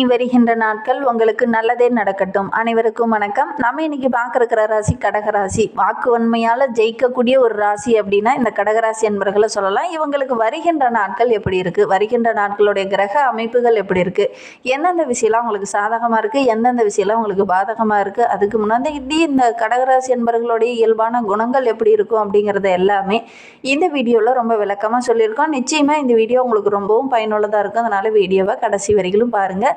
இனி வருகின்ற நாட்கள் உங்களுக்கு நல்லதே நடக்கட்டும். அனைவருக்கும் வணக்கம். நம்ம இன்னைக்கு பார்க்க ராசி கடகராசி. வாக்கு வன்மையால் ஜெயிக்கக்கூடிய ஒரு ராசி அப்படின்னா இந்த கடகராசி என்பர்களை சொல்லலாம். இவங்களுக்கு வருகின்ற நாட்கள் எப்படி இருக்கு? வருகின்ற நாட்களுடைய கிரக அமைப்புகள் எப்படி இருக்கு? எந்தெந்த விஷயம்லாம் உங்களுக்கு சாதகமாக இருக்கு? எந்தெந்த விஷயம்லாம் உங்களுக்கு பாதகமாக இருக்கு? அதுக்கு முன்னாடி இப்படி இந்த கடகராசி என்பர்களுடைய இயல்பான குணங்கள் எப்படி இருக்கும் அப்படிங்கிறத எல்லாமே இந்த வீடியோவில் ரொம்ப விளக்கமாக சொல்லியிருக்கோம். நிச்சயமாக இந்த வீடியோ உங்களுக்கு ரொம்பவும் பயனுள்ளதாக இருக்கும். அதனால வீடியோவை கடைசி வரைக்கும் பாருங்கள்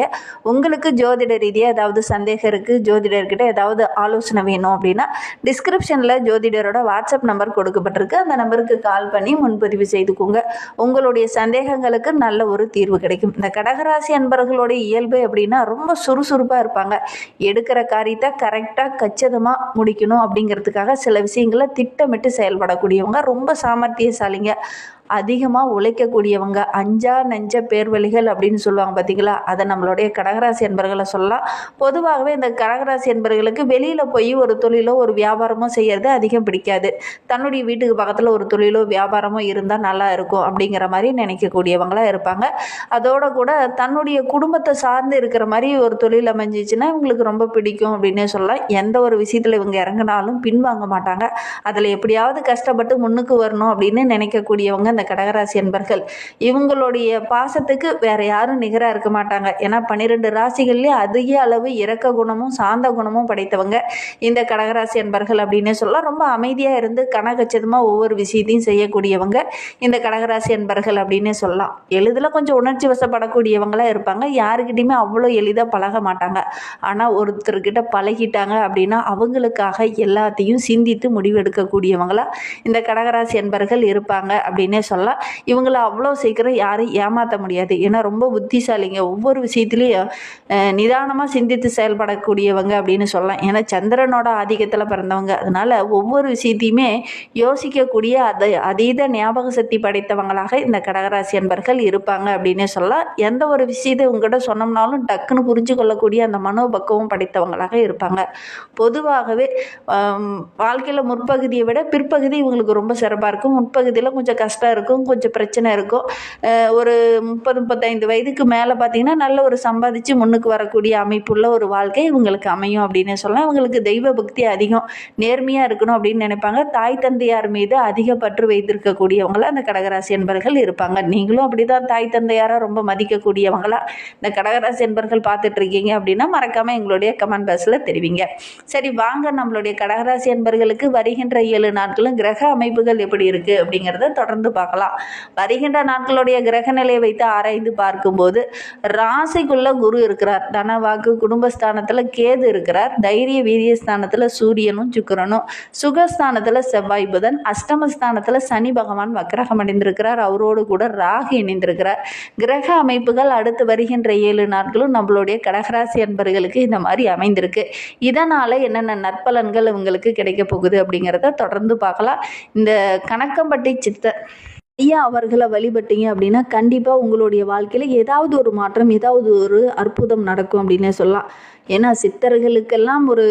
உங்களுக்கு ஜோதிட ரீதியாக ஏதாவது சந்தேகம் இருக்குது ஜோதிடர்கிட்ட ஏதாவது ஆலோசனை வேணும் அப்படின்னா டிஸ்கிரிப்ஷனில் ஜோதிடரோட வாட்ஸ்அப் நம்பர் கொடுக்கப்பட்டிருக்கு. அந்த நம்பருக்கு கால் பண்ணி முன்பதிவு செய்துக்கோங்க. உங்களுடைய சந்தேகங்களுக்கு நல்ல ஒரு தீர்வு கிடைக்கும். இந்த கடகராசி அன்பர்களுடைய இயல்பு அப்படின்னா ரொம்ப சுறுசுறுப்பாக இருப்பாங்க. எடுக்கிற காரியத்தை கரெக்டாக கச்சிதமாக முடிக்கணும் அப்படிங்கிறதுக்காக சில விஷயங்களை திட்டமிட்டு செயல்படக்கூடியவங்க ரொம்ப சாமர்த்தியசாலிங்க. அதிகமாக உழைக்கக்கூடியவங்க அஞ்சா நஞ்ச பேர்வழிகள் அப்படின்னு சொல்லுவாங்க பார்த்தீங்களா அதை நம்மளுடைய கடகராசி என்பர்களை சொல்லலாம். பொதுவாகவே இந்த கடகராசி என்பர்களுக்கு வெளியில் போய் ஒரு தொழிலோ ஒரு வியாபாரமோ செய்யறது அதிகம் பிடிக்காது. தன்னுடைய வீட்டுக்கு பக்கத்தில் ஒரு தொழிலோ வியாபாரமோ இருந்தால் நல்லா இருக்கும் அப்படிங்கிற மாதிரி நினைக்கக்கூடியவங்களாக இருப்பாங்க. அதோட கூட தன்னுடைய குடும்பத்தை சார்ந்து இருக்கிற மாதிரி ஒரு தொழில் அமைஞ்சிச்சுன்னா இவங்களுக்கு ரொம்ப பிடிக்கும் அப்படின்னே சொல்லலாம். எந்த ஒரு விஷயத்தில் இவங்க இறங்கினாலும் பின்வாங்க மாட்டாங்க. அதில் எப்படியாவது கஷ்டப்பட்டு முன்னுக்கு வரணும் அப்படின்னு நினைக்கக்கூடியவங்க இந்த கடகராசி என்பர்கள் இவங்களுடைய பாசத்துக்கு வேற யாரும் நிகராக இருக்க மாட்டாங்க. ஏன்னா பன்னிரெண்டு ராசிகள்லேயே அதிக அளவு இறக்க குணமும் சாந்த குணமும் படைத்தவங்க இந்த கடகராசி என்பர்கள் அப்படின்னு சொல்லலாம். ரொம்ப அமைதியாக இருந்து கனகச்சிதமாக ஒவ்வொரு விஷயத்தையும் செய்யக்கூடியவங்க இந்த கடகராசி என்பர்கள் அப்படின்னு சொல்லலாம். எளிதில் கொஞ்சம் உணர்ச்சி வசப்படக்கூடியவங்களா இருப்பாங்க. யாருக்கிட்டையுமே அவ்வளோ எளிதாக பழக மாட்டாங்க. ஆனால் ஒருத்தர்கிட்ட பழகிட்டாங்க அப்படின்னா அவங்களுக்காக எல்லாத்தையும் சிந்தித்து முடிவெடுக்கக்கூடியவங்களா இந்த கடகராசி என்பர்கள் இருப்பாங்க அப்படின்னு சொல்லலாம் இவங்கள அவ்வளோ சீக்கிரம் யாரும் ஏமாற்ற முடியாது. ஏன்னா ரொம்ப புத்திசாலிங்க. ஒவ்வொரு விஷயத்துலையும் நிதானமாக சிந்தித்து செயல்படக்கூடியவங்க அப்படின்னு சொல்லலாம். ஏன்னா சந்திரனோட ஆதிக்கத்தில் பிறந்தவங்க. அதனால ஒவ்வொரு விஷயத்தையுமே யோசிக்கக்கூடிய அதை அதீத ஞாபக சக்தி படைத்தவங்களாக இந்த கடகராசி அன்பர்கள் இருப்பாங்க அப்படின்னே சொல்லலாம். எந்த ஒரு விஷயத்தை உங்ககிட்ட சொன்னோம்னாலும் டக்குன்னு புரிஞ்சு கொள்ளக்கூடிய அந்த மனோபக்குவம் படைத்தவங்களாக இருப்பாங்க. பொதுவாகவே வாழ்க்கையில் முற்பகுதியை விட பிற்பகுதி இவங்களுக்கு ரொம்ப சிறப்பாக இருக்கும். முற்பகுதியில் கொஞ்சம் கஷ்டம் இருக்கும் கொஞ்சம் பிரச்சனை இருக்கும். ஒரு முப்பது முப்பத்தைந்து வயதுக்கு மேலே பார்த்தீங்கன்னா நல்ல ஒரு சம்பாதிச்சு முன்னுக்கு வரக்கூடிய அமைப்புள்ள ஒரு வாழ்க்கை இவங்களுக்கு அமையும் அப்படின்னு சொல்லலாம். இவங்களுக்கு தெய்வ பக்தி அதிகம். நேர்மையாக இருக்கணும் அப்படின்னு நினைப்பாங்க. தாய் தந்தையார் மீது அதிக பற்று வைத்திருக்கக்கூடியவங்களா அந்த கடகராசி என்பர்கள் இருப்பாங்க. நீங்களும் அப்படி தான் தாய் தந்தையாரை ரொம்ப மதிக்கக்கூடியவங்களா இந்த கடகராசி என்பர்கள் பார்த்துட்டு இருக்கீங்க அப்படின்னா மறக்காமல் எங்களுடைய கமெண்ட் பாக்ஸில் தெரிவிங்க. சரி வாங்க நம்மளுடைய கடகராசி என்பர்களுக்கு வருகின்ற ஏழு நாட்களும் கிரக அமைப்புகள் எப்படி இருக்குது அப்படிங்கிறத தொடர்ந்து பார்க்கலாம். வருகின்ற நாட்களுடைய கிரக நிலையை வைத்து ஆராய்ந்து பார்க்கும்போது ராசிக்குள்ள குரு இருக்கிறார். தனவாக்கு குடும்பஸ்தானத்தில் கேது இருக்கிறார். தைரிய வீரியஸ்தானத்தில் சூரியனும் சுக்கரனும். சுகஸ்தானத்தில் செவ்வாய் புதன். அஷ்டமஸ்தானத்தில் சனி பகவான் வக்கரகம் அடைந்திருக்கிறார் அவரோடு கூட ராகு இணைந்திருக்கிறார். கிரக அமைப்புகள் அடுத்து வருகின்ற ஏழு நாட்களும் நம்மளுடைய கடகராசி அன்பர்களுக்கு இந்த மாதிரி அமைந்திருக்கு. இதனால் என்னென்ன நற்பலன்கள் இவங்களுக்கு கிடைக்க போகுது அப்படிங்கிறத தொடர்ந்து பார்க்கலாம். இந்த கணக்கம்பட்டி சித்த ஐயா அவர்களை வழிபட்டீங்க அப்படின்னா கண்டிப்பாக உங்களுடைய வாழ்க்கையில் ஏதாவது ஒரு மாற்றம் ஏதாவது ஒரு அற்புதம் நடக்கும் அப்படின்னே சொல்லலாம். ஏன்னா சித்தர்களுக்கெல்லாம் ஒரு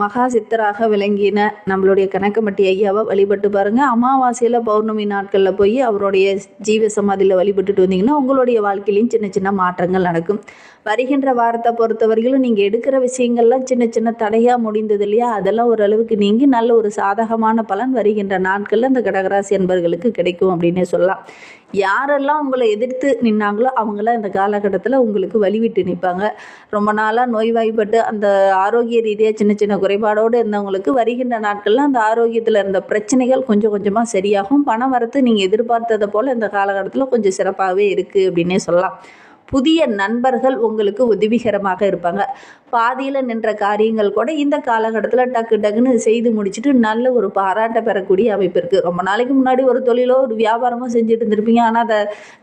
மகா சித்தராக விளங்கின நம்மளுடைய கணக்கம்பட்டி ஐயாவை வழிபட்டு பாருங்கள் அமாவாசையில் பௌர்ணமி நாட்களில் போய் அவருடைய ஜீவ சமாதியில் வழிபட்டுட்டு வந்தீங்கன்னா உங்களுடைய வாழ்க்கையிலையும் சின்ன சின்ன மாற்றங்கள் நடக்கும். வருகின்ற வாரத்தை பொறுத்தவரையிலும் நீங்கள் எடுக்கிற விஷயங்கள்லாம் சின்ன சின்ன தடையாக முடிந்தது இல்லையா? அதெல்லாம் ஓரளவுக்கு நீங்கி நல்ல ஒரு சாதகமான பலன் வருகின்ற நாட்களில் அந்த கடகராசி என்பர்களுக்கு கிடைக்கும் அப்படின்னு சொல்லலாம். யாரெல்லாம் உங்களை எதிர்த்து நின்னாங்களோ அவங்களாம் இந்த காலகட்டத்தில் உங்களுக்கு வழிவிட்டு நிற்பாங்க. ரொம்ப நாளாக நோய்வாய்ப்பட்டு அந்த ஆரோக்கிய ரீதியாக சின்ன சின்ன குறைபாடோடு இருந்தவங்களுக்கு வருகின்ற நாட்களில் அந்த ஆரோக்கியத்தில் இருந்த பிரச்சனைகள் கொஞ்சம் கொஞ்சமாக சரியாகும். பணம் வரத்து நீங்கள் எதிர்பார்த்ததை போல் இந்த காலகட்டத்தில் கொஞ்சம் சிறப்பாகவே இருக்குது அப்படின்னே சொல்லலாம். புதிய நண்பர்கள் உங்களுக்கு உதவிகரமாக இருப்பாங்க. பாதியில் நின்ற காரியங்கள் கூட இந்த காலகட்டத்தில் டக்கு டக்குன்னு செய்து முடிச்சுட்டு நல்ல ஒரு பாராட்டை பெறக்கூடிய அமைப்பு இருக்குது ரொம்ப நாளைக்கு முன்னாடி ஒரு தொழிலோ ஒரு வியாபாரமோ செஞ்சுட்டு இருந்திருப்பீங்க. ஆனால் அதை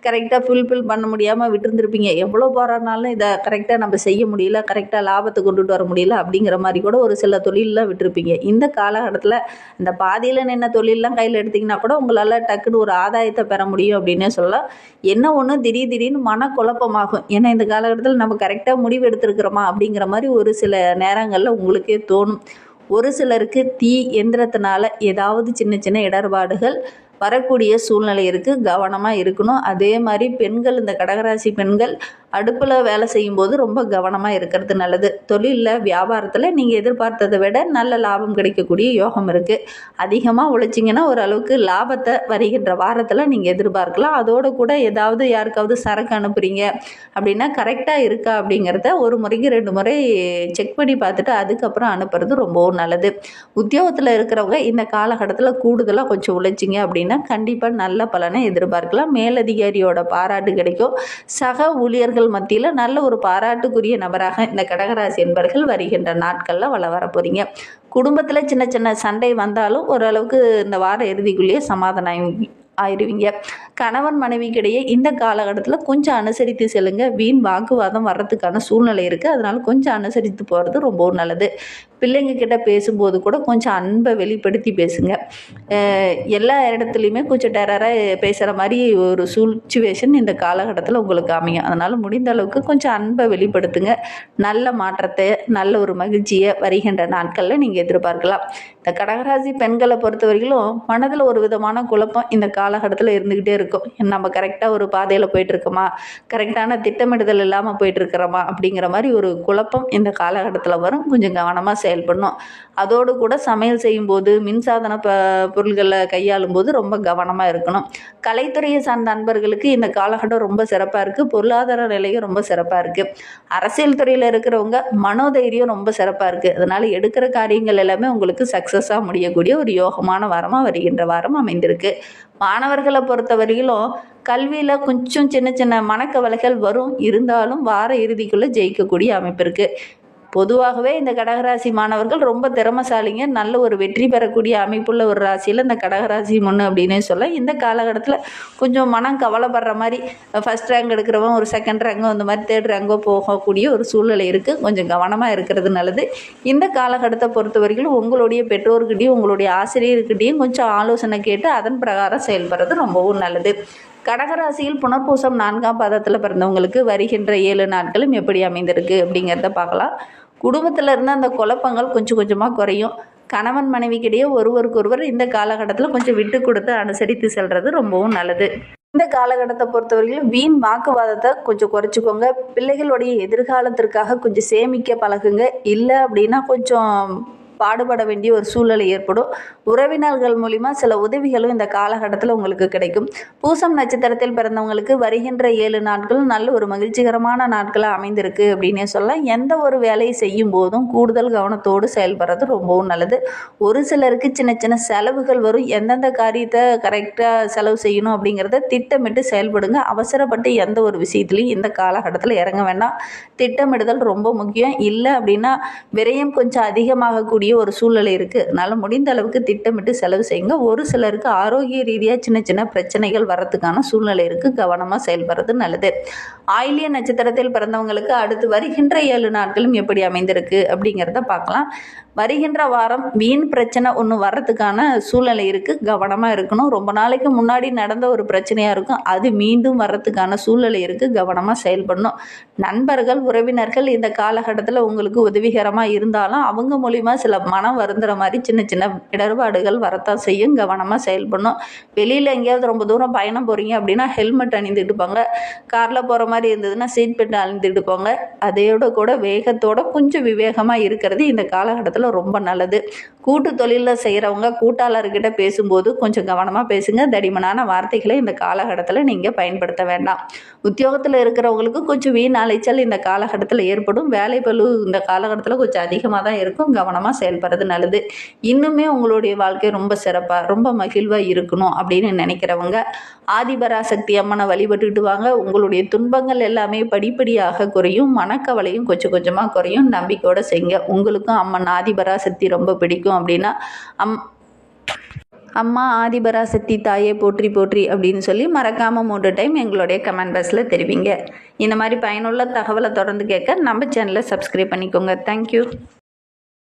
கரெக்டாக ஃபுல்ஃபில் பண்ண முடியாமல் விட்டுருந்துருப்பீங்க. எவ்வளோ போராடினாலும் இதை கரெக்டாக நம்ம செய்ய முடியல கரெக்டாக லாபத்தை கொண்டுட்டு வர முடியல அப்படிங்கிற மாதிரி கூட ஒரு சில தொழிலெலாம் விட்டுருப்பீங்க. இந்த காலகட்டத்தில் இந்த பாதியில் நின்ன தொழிலெலாம் கையில் எடுத்திங்கன்னா கூட உங்களால் டக்குன்னு ஒரு ஆதாயத்தை பெற முடியும் அப்படின்னே சொல்லலாம். என்ன ஒன்று திடீர் திடீர்னு மனக்குழப்பமாகும் ஏன்னா இந்த காலகட்டத்தில் நம்ம கரெக்டாக முடிவு எடுத்திருக்கிறோமா? அப்படிங்கிற மாதிரி ஒரு சில நேரங்களில் உங்களுக்கே தோணும். ஒரு சிலருக்கு தீ எந்திரத்தினால ஏதாவது சின்ன சின்ன இடர்பாடுகள் வரக்கூடிய சூழ்நிலை இருக்குது கவனமாக இருக்கணும். அதே மாதிரி பெண்கள் இந்த கடகராசி பெண்கள் அடுப்பில் வேலை செய்யும்போது ரொம்ப கவனமாக இருக்கிறது நல்லது. தொழிலில் வியாபாரத்தில் நீங்கள் எதிர்பார்த்ததை விட நல்ல லாபம் கிடைக்கக்கூடிய யோகம் இருக்குது அதிகமாக உழைச்சிங்கன்னா ஓரளவுக்கு லாபத்தை வருகின்ற வாரத்தில் நீங்கள் எதிர்பார்க்கலாம். அதோடு கூட ஏதாவது யாருக்காவது சரக்கு அனுப்புகிறீங்க அப்படின்னா கரெக்டாக இருக்கா அப்படிங்கிறத ஒரு முறைக்கு ரெண்டு முறை செக் பண்ணி பார்த்துட்டு அதுக்கப்புறம் அனுப்புறது ரொம்பவும் நல்லது. உத்தியோகத்தில் இருக்கிறவங்க இந்த காலகட்டத்தில் கூடுதலாக கொஞ்சம் உழைச்சிங்க அப்படின்னு கண்டிப்பாக நல்ல பலனை எதிர்பார்க்கலாம். மேலதிகாரியோட பாராட்டு கிடைக்கும். சக ஊழியர்கள் மத்தியில் நல்ல ஒரு பாராட்டுக்குரிய நபராக இந்த கடகராசி என்பர்கள் வருகின்ற நாட்களில் வள வர போகிறீங்க குடும்பத்தில் சின்ன சின்ன சண்டை வந்தாலும் ஓரளவுக்கு இந்த வார இறுதிக்குள்ளேயே சமாதானம் ஆயிடுவீங்க கணவன் மனைவிக்கிடையே இந்த காலகட்டத்தில் கொஞ்சம் அனுசரித்து செல்லுங்க. வீண் வாக்குவாதம் வர்றதுக்கான சூழ்நிலை இருக்குது அதனால கொஞ்சம் அனுசரித்து போகிறது ரொம்பவும் நல்லது. பிள்ளைங்க கிட்ட பேசும்போது கூட கொஞ்சம் அன்பை வெளிப்படுத்தி பேசுங்க. எல்லா இடத்துலையுமே கொஞ்சம் டெரராக பேசுகிற மாதிரி ஒரு சுச்சுவேஷன் இந்த காலகட்டத்தில் உங்களுக்கு அமையும். அதனால் முடிந்த அளவுக்கு கொஞ்சம் அன்பை வெளிப்படுத்துங்க. நல்ல மாற்றத்தை நல்ல ஒரு மகிழ்ச்சியை வருகின்ற நாட்களில் நீங்கள் எதிர்பார்க்கலாம். இந்த கடகராசி பெண்களை பொறுத்தவரையிலும் மனதில் ஒரு விதமான குழப்பம் இந்த காலகட்டத்தில் இருந்துக்கிட்டே இருக்கும். நம்ம கரெக்டாக ஒரு பாதையில் போயிட்டுருக்கோமா கரெக்டான திட்டமிடுதல் இல்லாமல் போயிட்டுருக்கிறோமா அப்படிங்கிற மாதிரி ஒரு குழப்பம் இந்த காலகட்டத்தில் வரும். கொஞ்சம் கவனமாக செயல்படணும். அதோடு கூட சமையல் செய்யும்போது மின்சாதன ப பொருள்களை கையாளும் போது ரொம்ப கவனமாக இருக்கணும். கலைத்துறையை சார்ந்த நண்பர்களுக்கு இந்த காலகட்டம் ரொம்ப சிறப்பாக இருக்குது பொருளாதார நிலையும் ரொம்ப சிறப்பாக இருக்குது அரசியல் துறையில் இருக்கிறவங்க மனோதைரியம் ரொம்ப சிறப்பாக இருக்குது அதனால் எடுக்கிற காரியங்கள் எல்லாமே உங்களுக்கு சக்ஸஸாக முடியக்கூடிய ஒரு யோகமான வாரமாக வருகின்ற வாரம் அமைந்திருக்கு. மாணவர்களை பொறுத்தவரையிலும் கல்வியில் கொஞ்சம் சின்ன சின்ன மனக்கவலைகள் வரும். இருந்தாலும் வார இறுதிக்குள்ளே ஜெயிக்கக்கூடிய அமைப்பு இருக்குது பொதுவாகவே இந்த கடகராசி மாணவர்கள் ரொம்ப திறமசாலிங்க நல்ல ஒரு வெற்றி பெறக்கூடிய அமைப்புள்ள ஒரு ராசியில் இந்த கடகராசி முன்னு அப்படின்னே சொல்ல இந்த காலகட்டத்தில் கொஞ்சம் மனம் கவலைப்படுற மாதிரி ஃபஸ்ட் ரேங்க் எடுக்கிறவன் ஒரு செகண்ட் ரேங்கோ இந்த மாதிரி தேர்ட் ரேங்கோ போகக்கூடிய ஒரு சூழ்நிலை இருக்குது கொஞ்சம் கவனமாக இருக்கிறது நல்லது. இந்த காலகட்டத்தை பொறுத்த வரைக்கும் உங்களுடைய பெற்றோர்கிட்டையும் உங்களுடைய ஆசிரியர்கிட்டையும் கொஞ்சம் ஆலோசனை கேட்டு அதன் பிரகாரம் செயல்படுறது ரொம்பவும் நல்லது. கடகராசியில் புனர்பூசம் நான்காம் பாதத்தில் பிறந்தவங்களுக்கு வருகின்ற ஏழு நாட்களும் எப்படி அமைந்திருக்கு அப்படிங்கிறத பார்க்கலாம். குடும்பத்தில் இருந்த அந்த குழப்பங்கள் கொஞ்சம் கொஞ்சமாக குறையும். கணவன் மனைவிக்கிடையே ஒருவருக்கொருவர் இந்த காலகட்டத்தில் கொஞ்சம் விட்டு கொடுத்து அனுசரித்து செல்வது ரொம்பவும் நல்லது. இந்த காலகட்டத்தை பொறுத்தவரையிலும் வீண் வாக்குவாதத்தை கொஞ்சம் குறைச்சிக்கோங்க. பிள்ளைகளுடைய எதிர்காலத்திற்காக கொஞ்சம் சேமிக்க பழகுங்க. இல்லை அப்படின்னா கொஞ்சம் பாடுபட வேண்டிய ஒரு சூழ்நிலை ஏற்படும். உறவினர்கள் மூலிமா சில உதவிகளும் இந்த காலகட்டத்தில் உங்களுக்கு கிடைக்கும். பூசம் நட்சத்திரத்தில் பிறந்தவங்களுக்கு வருகின்ற ஏழு நாட்கள் நல்ல ஒரு மகிழ்ச்சிகரமான நாட்களாக அமைந்திருக்கு அப்படின்னே சொல்லலாம். எந்த ஒரு வேலையை செய்யும் போதும் கூடுதல் கவனத்தோடு செயல்படுறது ரொம்பவும் நல்லது. ஒரு சிலருக்கு சின்ன சின்ன செலவுகள் வரும். எந்தெந்த காரியத்தை கரெக்டாக செலவு செய்யணும் அப்படிங்கிறத திட்டமிட்டு செயல்படுங்க. அவசரப்பட்டு எந்த ஒரு விஷயத்துலையும் இந்த காலகட்டத்தில் இறங்க வேண்டாம். திட்டமிடுதல் ரொம்ப முக்கியம். இல்லை அப்படின்னா விரயம் கொஞ்சம் அதிகமாகக்கூடிய ஒரு சூழ்நிலை இருக்குது அதனால் முடிந்த அளவுக்கு திட்டமிட்டு செலவு செய்யுங்க. ஒரு சிலருக்கு ஆரோக்கிய ரீதியாக சின்ன சின்ன பிரச்சனைகள் வர்றதுக்கான சூழ்நிலை இருக்குது கவனமாக செயல்படுறது நல்லது. ஆயிலிய நட்சத்திரத்தில் பிறந்தவங்களுக்கு அடுத்து வருகின்ற ஏழு நாட்களும் எப்படி அமைந்திருக்கு அப்படிங்கிறத பார்க்கலாம். வருகின்ற வாரம் வீண் பிரச்சனை ஒன்று வர்றதுக்கான சூழ்நிலை இருக்குது கவனமாக இருக்கணும். ரொம்ப நாளைக்கு முன்னாடி நடந்த ஒரு பிரச்சனையாக இருக்கும். அது மீண்டும் வர்றதுக்கான சூழ்நிலை இருக்குது கவனமாக செயல்படணும். நண்பர்கள் உறவினர்கள் இந்த காலகட்டத்தில் உங்களுக்கு உதவிகரமாக இருந்தாலும் அவங்க மூலிமா சில மனம் வருந்துற மாதிரி சின்ன சின்ன இடர்பாடுகள் வரத்தான் செய்யும். கவனமாக செயல்படணும். வெளியில் எங்கேயாவது ரொம்ப தூரம் பயணம் போகிறீங்க அப்படின்னா ஹெல்மெட் அணிந்துட்டு போங்க. காரில் போகிற மாதிரி இருந்ததுன்னா சீட் பெல்ட் அணிந்துட்டு போங்க. அதையோட கூட வேகத்தோட கொஞ்சம் விவேகமாக இருக்கிறது இந்த காலகட்டத்தில் ரொம்ப நல்லது. கூட்டு தொழிலில் செய்கிறவங்க கூட்டாளர்கிட்ட பேசும்போது கொஞ்சம் கவனமாக பேசுங்க. தடிமனான வார்த்தைகளை இந்த காலகட்டத்தில் நீங்கள் பயன்படுத்த வேண்டாம். உத்தியோகத்தில் இருக்கிறவங்களுக்கு கொஞ்சம் வீண் அலைச்சல் இந்த காலகட்டத்தில் ஏற்படும். வேலை பழு இந்த காலகட்டத்தில் கொஞ்சம் அதிகமாக தான் இருக்கும். கவனமாக செயல்படுறது நல்லது. இன்னுமே உங்களுடைய வாழ்க்கை ரொம்ப சிறப்பாக ரொம்ப மகிழ்வாக இருக்கணும் அப்படின்னு நினைக்கிறவங்க ஆதிபராசக்தி அம்மனை வழிபட்டுக்கிட்டு வாங்க. உங்களுடைய துன்பங்கள் எல்லாமே படிப்படியாக குறையும். மனக்கவலையும் கொஞ்சம் கொஞ்சமாக குறையும். நம்பிக்கையோடு செய்யுங்க உங்களுக்கும் அம்மன் ஆதிபராசக்தி ரொம்ப பிடிக்கும். அப்படின்னா அம் அம்மா ஆதிபராசக்தி தாயே போற்றி போற்றி அப்படின்னு சொல்லி மறக்காமல் மூன்று டைம் எங்களுடைய கமெண்ட் பாக்ஸில் தெரிவிங்க. இந்த மாதிரி பயனுள்ள தகவலை தொடர்ந்து கேட்க நம்ம சேனலை சப்ஸ்கிரைப் பண்ணிக்கோங்க. தேங்க்யூ